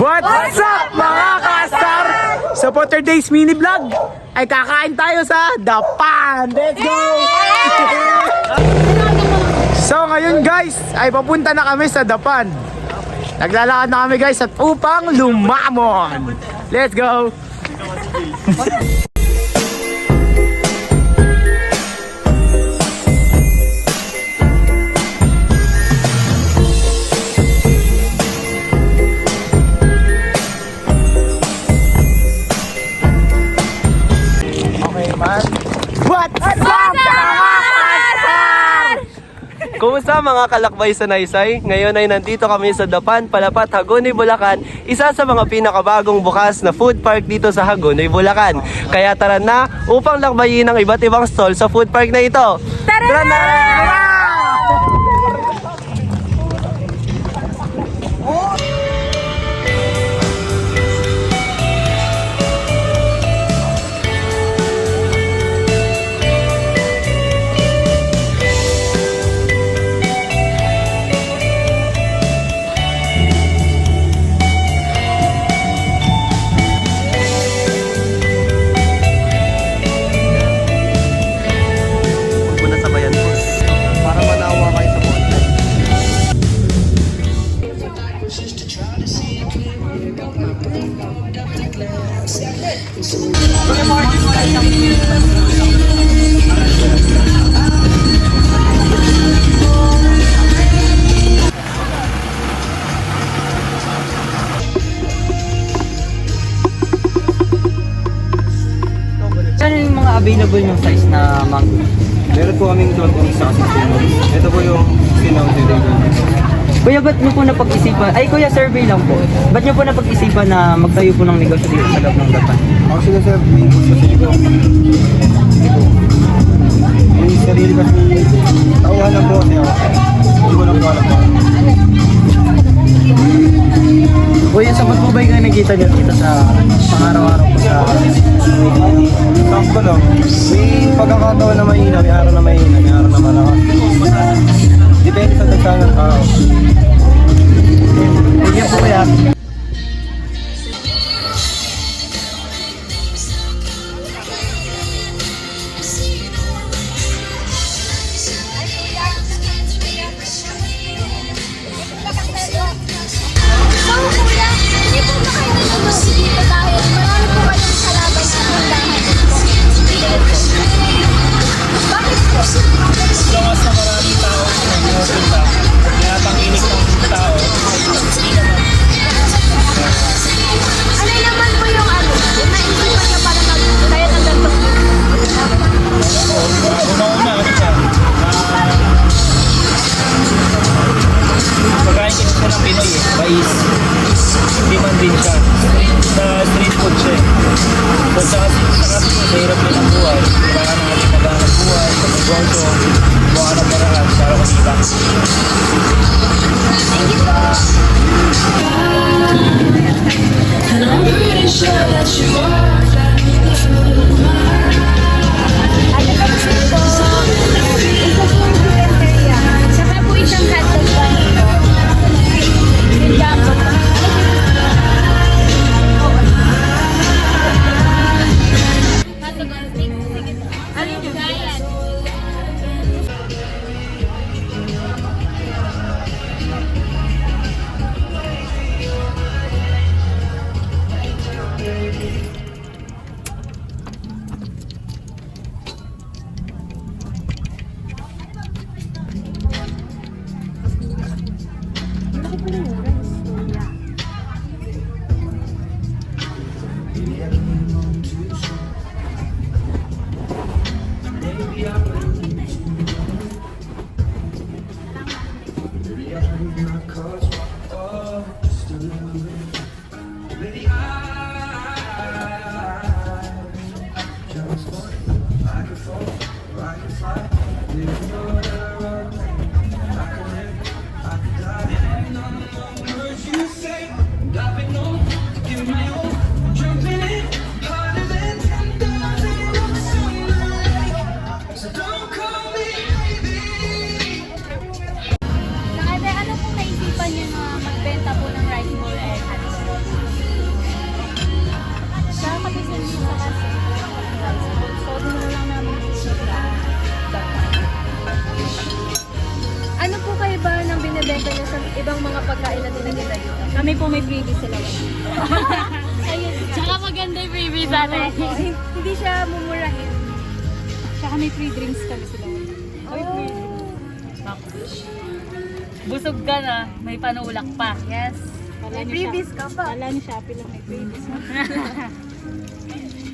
What's up mga kasar? Sa for today's mini vlog ay kakain tayo sa Dapan. Let's go! so ngayon guys ay papunta na kami sa Dapan. Naglalakad na kami guys at upang lumamon. Let's go! Mga kalakbay sa Naysay? Ngayon ay nandito kami sa Dapan, Palapat, Hagonoy, Bulacan, isa sa mga pinakabagong bukas na food park dito sa Hagonoy, Bulacan. Kaya tara na upang lakbayin ang iba't ibang stall sa food park na ito. Tara, na! Huwag Ano yung mga available yung size na mango? Meron po kaming doon kung isa kasi sinaw. Ito po yung sinaw delivery. Kuya, ba't nyo po napag-isipan? Ay, kuya, survey lang po. Ba't nyo po napag-isipan na magtayo po ng negosyo dito sa loob ng Dapan? Ako sila sir, may gusto sa ito. May sarili kasi tauhan lang po kasi ako. Hindi ko lang po alam po. Kuya, sapat po ba yung nakikita nyo dito sa pang-araw-araw po sa... Sakto lang. May pagkakataon na mahina, may araw na mahina, may araw na malakas. Depende sa tagsa ng tao. You po, kuya. Yeah. Kami po may freebies sa lawan. Ayun. Tsaka maganda yung freebies natin. Hindi siya mumurahin. Tsaka may free drinks kami sa lawan. Busog ka na, may panulak pa. Yes. May freebies ka pa. Kala ni Shopee lang may freebies.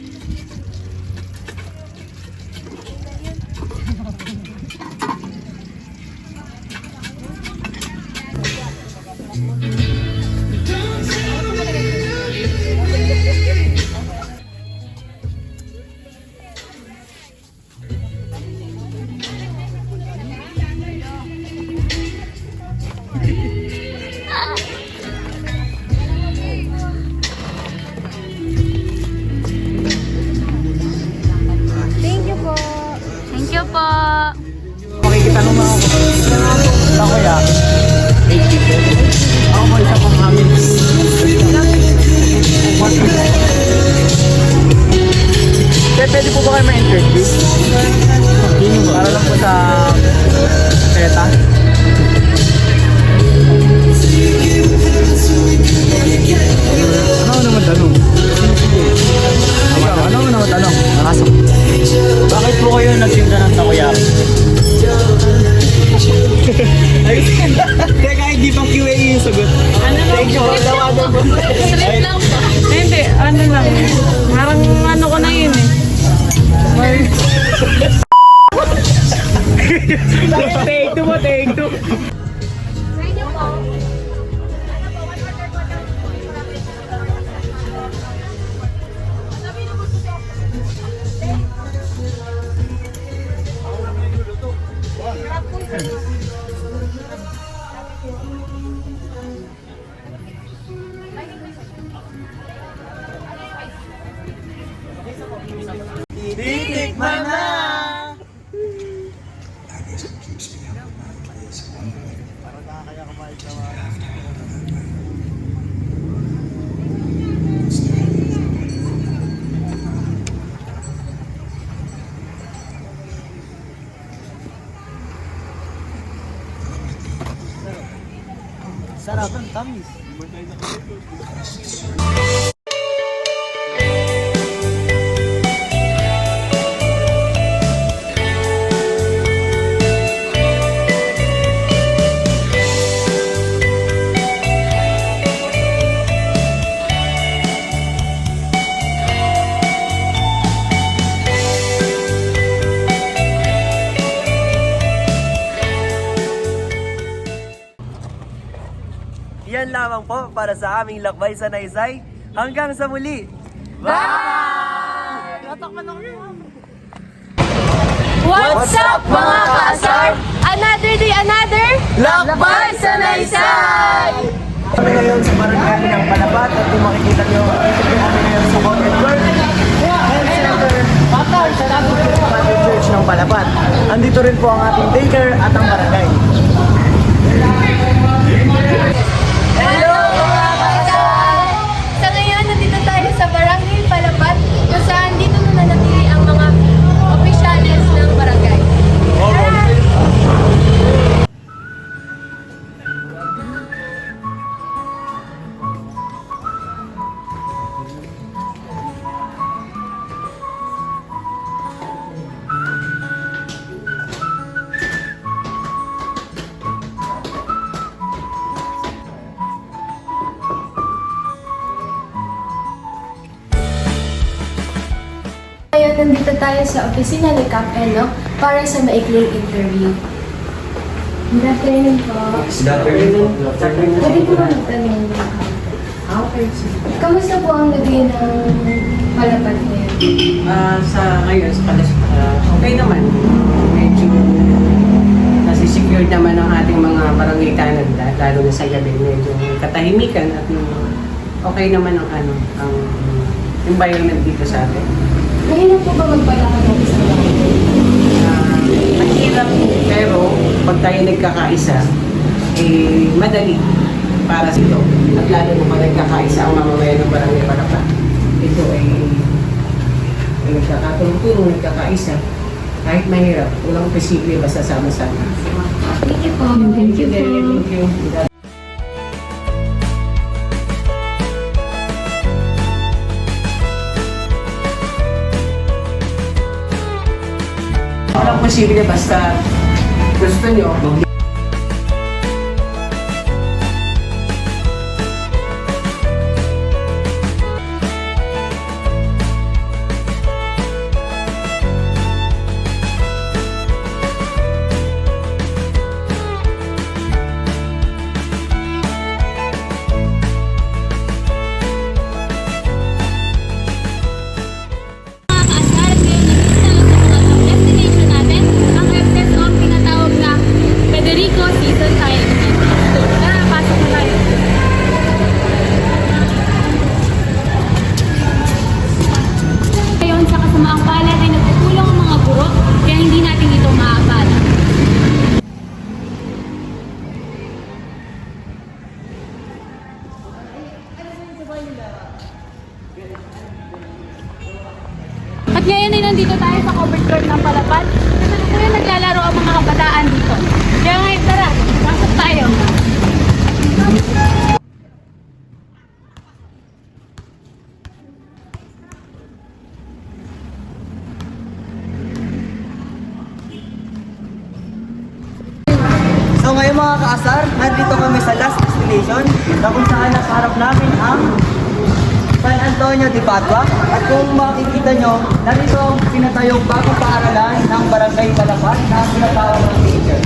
Yan lamang po para sa aming lakbay sa Naysay. Hanggang sa muli! What's up mga kasar? Another day, another Lakbay sa Naysay! Kami ngayon sa barangay ng Palabat at kung makikita nyo, kami ngayon sa Content World Health Center Catholic Church ng Palabat. Andito rin po ang ating daycare at ang barangay. Ngayon, nandito tayo sa opisina ni Cap Eno para sa maikling interview. Good afternoon po. Pwede po ba magtanong? Okay. Kamusta po ang lagay ng palapad ngayon? Ah, sa ngayon, sa kalas, ah, okay naman. Medyo nasi-secure naman ang ating mga barangay la- lalo na sa gabi. Medyo katahimikan at yung okay naman ang ano, ang environment dito sa atin. Mahirap po ba magpalakad ng isang barangay? Ah, mahirap pero pag tayo nagkakaisa, eh, madali para sa ito. At lalo na pag nagkakaisa ang mamamayan ng barangay Palapa. Ito ay ay nagkakatulong-tulong, nagkakaisa. Kahit mahirap, walang posible basta sama-sama. Thank you po. Thank you po. Thank you. Posible basta gusto nyo, At ngayon ay nandito tayo sa covered court ng Palapan. Kasalukuyan naglalaro ang mga kabataan dito. Kaya ngayon, tara, pasok tayo. So ngayon mga kaasar, nandito kami sa last destination na kung saan nasa harap namin ang San Antonio de Padua. At kung makikita nyo, narito ang pinatayong bagong paaralan ng Barangay Palapan na sinatawag ng teacher.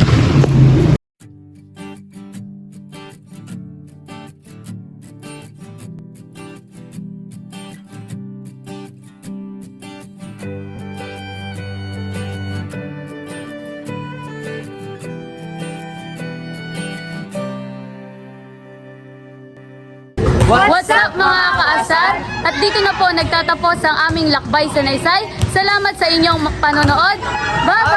What's dito na po nagtatapos ang aming lakbay sa Naysay. Salamat sa inyong panonood. Bye-bye!